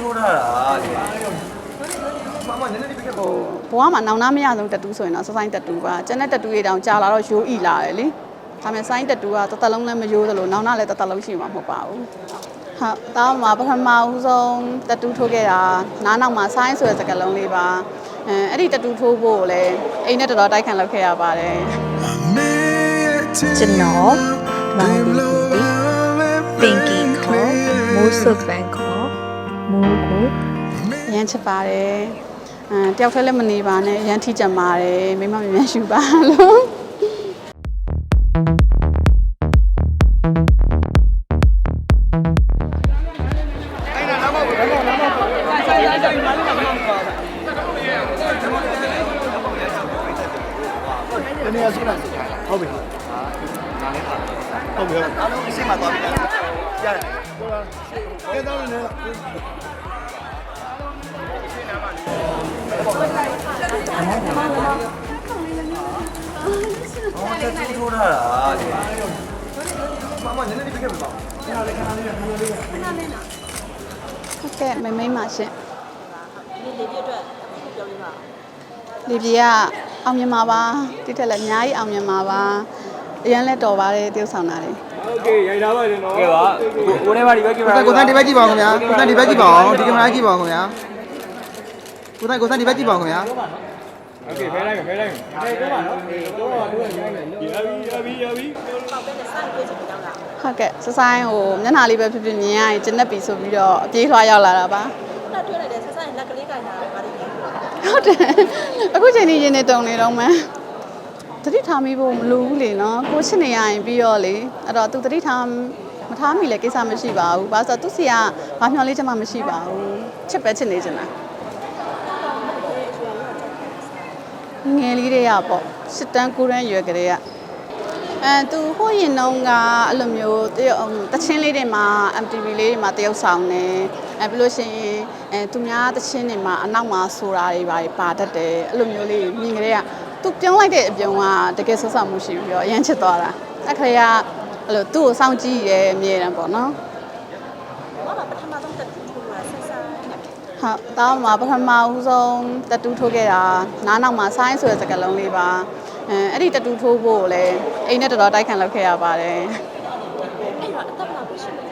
ထိုးထားတာမမနည်းနည်းလေးပြခဲ့ပါဟိုဘဝမှာနောင်နာမရဆုံးတတူးဆိုရင်တော့စဆိုင်တတူးပါကျန်တဲ့တတူးတွေတောင်ကြာလာတော့ရိုးဤလာတယ်လေဒါပေမဲ့ဆိုင်းတတူးကတစ်သက်လုံးလည်းမရိုးသလိုနောင်နာလည်းတစ်သက်လုံးရှိမှာမဟုတ်ပါဘူးဟုတ်ဒါမှပထမဦးဆုံးတတူးထိုးခဲ့တာနားနောက်မှာဆိုင်းဆိုတဲ့စကားလုံးလေးပါအဲအဲ့ဒီတတူးထိုးဖို့ကိုလည်းအိမ်နဲ့တော်တော်တိုက်ခံလုပ်ခဲ့ရပါတယ်ကျွန်တော်မောင်လီပင်ကီခေါ်မိုးဆုပ်ပန်းခေါ် မိုးကိုရမ်းချစ်ပါတယ်အဲတယောက်တည်းလည်းမနေပါနဲ့ရမ်းထိကြပါတယ်မိမမြန်မြန်ရှူပါလို့တနေ့ဆုနာဟုတ်ပြီဟုတ်ပြီအားလုံးအရှိမသွားပြီ ရတယ်ဟုတ်လားကဲတော့လည်းထိုးထားတာမမနည်းနည်းလေးပြခဲ့ပါဟုတ်ကဲ့မိမိမရှင်ဒီလေပြအတွက်ပြောပြပါလေပြကအောင်မြင်ပါပါတိတက်လည်းအများကြီးအောင်မြင်ပါပါအရန်လက်တော်ပါတယ်တယောက်ဆောင်တာလေ โอเคရိုက်ထားပါရှင်နော်ကဲပါကိုနေပါဒီဘက်ကင်မ ကို ရာ သန်ကိုသန်ဒီဘက်ကြည့်ပါအောင်ခင်ဗျာကိုသန်ဒီဘက်ကြည့်ပါအောင်ဒီကင်မရာကြည့်ပါအောင်ခင်ဗျာကိုသန်ကိုသန်ဒီဘက်ကြည့်ပါအောင်ခင်ဗျာ โอเคဖဲလိုက်မယ်ဖဲလိုက်မယ်ဖဲတော့ပါနော်တော့ပါတော့ရိုက်မယ်ရပြီရပြီရပြီ ဟုတ်ကဲ့စဆိုင်ဟိုမျက်နှာလေးပဲဖြစ်ဖြစ်မြင်ရရင်ကျဉ်က်ပြီဆိုပြီးတော့အပြေးထွားရောက်လာတာပါ ခုနတွေ့လိုက်တဲ့ဆက်ဆိုင်လက်ကလေးကင်တာဗါတယ်လဲ ဟုတ်တယ်အခုချိန်ကြီးရင်နေတုံနေတော့မှန်း တတိထားမိဖို့မလိုဘူးလေနော်ကိုချစ်နေရရင်ပြီးတော့လေအဲ့တော့သူတတိထားမထားမိလဲကိစ္စမရှိပါဘူးဘာလို့ဆိုတော့သူစီကဘာမျှော်လေးချက်မှမရှိပါဘူးချစ်ပဲချစ်နေချင်တာငယ်လေးတွေကပေါ့စစ်တန်းကိုရန်းရွယ်ကလေးကအဲသူဟိုရင်တုန်းကအဲ့လိုမျိုးတရုတ်တချင်းလေးတွေမှာ MTV လေးတွေမှာတရုတ်ဆောင်နေအဲပြီးလို့ရှိရင်အဲသူများတချင်းတွေမှာအနောက်မှာဆိုတာတွေပါပါတတ်တယ်အဲ့လိုမျိုးလေးမြင်ကလေးက သူပြောင်းလိုက်တဲ့အပြုံကတကယ်ဆက်ဆံမှုရှိပြီးတော့အရန်ချစ်သွားတာအဲ့ခါကအဲ့လိုသူ့ကိုစောင့်ကြည့်ရဲအမြဲတမ်းပေါ့နော်ဘာမှပထမဆုံးတက်ထူးတာဆက်ဆိုင်နဲ့ဟုတ်တောင်းမှာပထမဦးဆုံးတတူးထိုးခဲ့တာနားနောက်မှာဆိုင်းဆိုတဲ့စကားလုံးလေးပါအဲအဲ့ဒီတတူးထိုးဖို့ကိုလည်းအိမ်နဲ့တော်တော်တိုက်ခံလုပ်ခဲ့ရပါတယ်အဲ့တော့အသက်ဘယ်လောက်ပဲရှိလဲ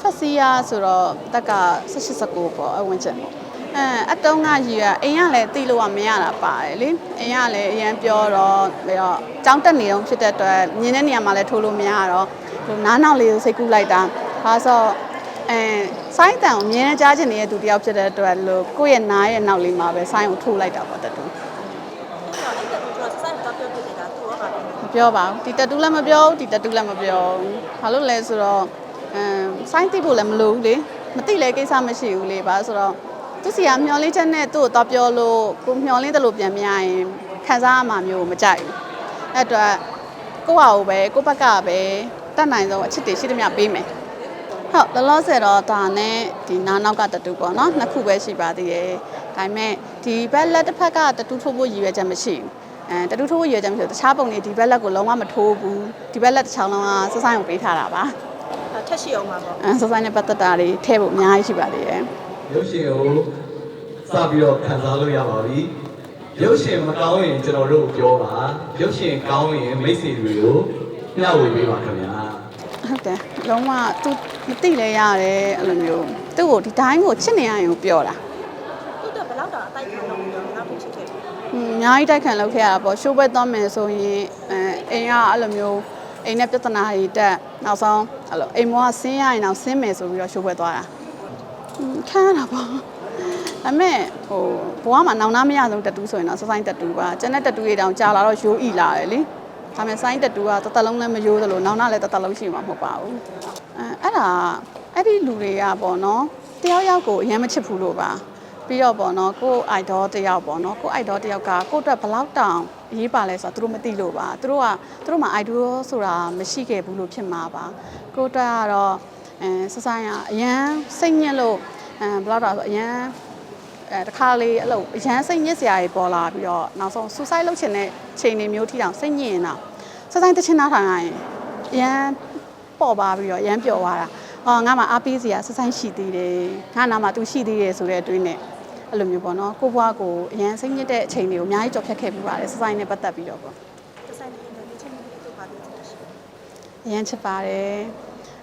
ဖက်စီယာဆိုတော့တက်က18 19ပေါ့အဝင်ချက်ပေါ့ အဲအတုံးကကြီးကအိမ်ကလည်းတိလို့ကမရတာပါတယ်လေအိမ်ကလည်းအရန်ပြောတော့ပြီးတော့ကြောင်းတက်နေတော့ဖြစ်တဲ့အတွက်မြင်တဲ့နေရာမှာလည်းထိုးလို့မရတော့ဟိုနားနောက်လေးကိုစိတ်ကူးလိုက်တာဒါဆိုအဲဆိုင်းတန်ကိုမြင်နေကြားချင်နေတဲ့သူတယောက်ဖြစ်တဲ့အတွက်လို့ကိုယ့်ရဲ့နားရဲ့နောက်လေးမှာပဲဆိုင်းကိုထိုးလိုက်တာပေါ့တတူအဲ့တော့အဲ့တက်ထူးတော့ဆက်ဆိုင်တော့ပြောပြနေတာသူ့ရောပါတယ်မပြောပါဘူးဒီတတူလည်းမပြောဘူးဒီတတူလည်းမပြောဘူးဘာလို့လဲဆိုတော့အမ်ဆိုင်းတိဖို့လည်းမလိုဘူးလေမတိလည်းကိစ္စမရှိဘူးလေဘာလို့ဆိုတော့ သူစီကမျောလင်းချက်နဲ့သူ့ကိုတော့ပြောလို့ကိုမျောလင်းတယ်လို့ပြန်မရရင်ခံစားရမှာမျိုးမကြိုက်ဘူးအဲ့အတွက်ကိုယ့်ဟာကိုပဲကိုယ့်ဘက်ကပဲတတ်နိုင်ဆုံးအချစ်တွေရှိသမျှပေးမယ်ဟုတ်လောလောဆယ်တော့ဒါနဲ့ဒီနားနောက်ကတတူပေါ့နော်နှစ်ခုပဲရှိပါသေးတယ်ဒါပေမဲ့ဒီဘက်လက်တစ်ဖက်ကတတူထိုးဖို့ရည်ရွယ်ချက်မရှိဘူးအဲတတူထိုးဖို့ရည်ရွယ်ချက်မရှိဘူးတခြားပုံတွေဒီဘက်လက်ကိုလုံးဝမထိုးဘူးဒီဘက်လက်တစ်ချောင်းလုံးကစဆိုင်ကိုပေးထားတာပါထက်ရှိအောင်ပါပေါ့အဲစဆိုင်နဲ့ပတ်သက်တာတွေထည့်ဖို့အများကြီးရှိပါသေးတယ် ရုပ်ရှင်ကိုစပြီးတော့ခံစားလို့ရပါပြီရုပ်ရှင်မကောင်းရင်ကျွန်တော်တို့ပြောပါရုပ်ရှင်ကောင်းရင်မိတ်ဆွေတွေကိုမျှဝေပေးပါခင်ဗျာဟုတ်တယ်လုံးဝသူမသိလဲရတယ်အဲ့လိုမျိုးသူ့ကိုဒီတိုင်းကိုချစ်နေရရင်ကိုပြောတာသူ့တော့ဘယ်လောက်တောင်အတိုက်ခံလို့ဘယ်လောက်ထိချစ်ခဲ့လဲဟွန်းအများကြီးတိုက်ခံလုပ်ခဲ့ရတာပေါ့ရှိုးဘက်သွားမယ်ဆိုရင်အဲအိမ်ကအဲ့လိုမျိုးအိမ်နဲ့ပြဿနာတွေတက်နောက်ဆုံးအဲ့လိုအိမ်မောကဆင်းရရင်တော့ဆင်းမယ်ဆိုပြီးတော့ရှိုးဘက်သွားတာဟွန်း ခံရတာပေါ့ဒါပေမဲ့ဟိုဘဝမှာနောင်နာမရဆုံးတတူးဆိုရင်တော့စဆိုင်တတူးပါကျန်တဲ့တတူးတွေတောင်ကြာလာတော့ရိုးဤလာတယ်လေဒါပေမဲ့ဆိုင်းတတူးကတစ်သက်လုံးလည်းမရိုးသလိုနောင်နာလည်းတစ်သက်လုံးရှိမှာမဟုတ်ပါဘူးအဲအဲ့ဒါအဲ့ဒီလူတွေကပေါ့နော်တယောက်ယောက်ကိုအရင်မချစ်ဘူးလို့ပါပြီးတော့ပေါ့နော်ကို့ idol တယောက်ပေါ့နော်ကို့ idol တယောက်ကကို့အတွက်ဘယ်လောက်တောင်အရေးပါလဲဆိုတော့သူတို့မသိလို့ပါသူတို့ကသူတို့မှာ idol ဆိုတာမရှိခဲ့ဘူးလို့ဖြစ်မှာပါကို့အတွက်ကတော့ အဲစဆိုင်ကအရန်စိတ်ညစ်လို့အဲဘယ်လောက်တော့ဆိုအရန်အဲတခါလေအဲ့လိုအရန်စိတ်ညစ်စရာတွေပေါ်လာပြီးတော့နောက်ဆုံး suicide လုပ်ချင်တဲ့ချိန်တွေမျိုးထိတောင်စိတ်ညစ်ရင်တော့စဆိုင်တချင်နားထိုင်ရရင်အရန်ပေါ့ပါပြီးတော့အရန်ပျော်သွားတာအော်ငါမှအားပေးစရာဆက်ဆိုင်ရှိသေးတယ်ငါနာမှာ तू ရှိသေးတယ်ဆိုတဲ့အတွေးနဲ့အဲ့လိုမျိုးပေါ့နော်ကိုဘွားကိုအရန်စိတ်ညစ်တဲ့အချိန်တွေကိုအများကြီးကြော်ဖြတ်ခဲ့ပြီးပါတယ်ဆက်ဆိုင်နဲ့ပတ်သက်ပြီးတော့ပေါ့ဆက်ဆိုင်နေတယ်ချင်းတို့ပါပြောချင်တယ်ရှိအရန်ချစ်ပါတယ်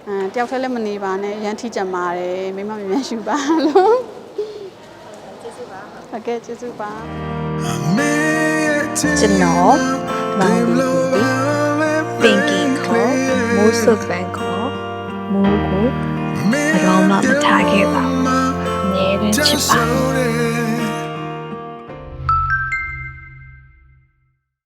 အမ်တယောက်တည်းလည်းမနေပါနဲ့အရန်ထိကြပါတယ်မိမမမြန်ရှူပါလို့ကျေးဇူးပါဟုတ်ကဲ့ကျေးဇူးပါကျွန်တော်မောင်လေးပင်ကီခေါ်မိုးဆုပ်ပန်းခေါ်မိုးကိုဘယ်တော့မှမထားခဲ့ပါဘူးအမြဲတမ်းချစ်ပါ Just so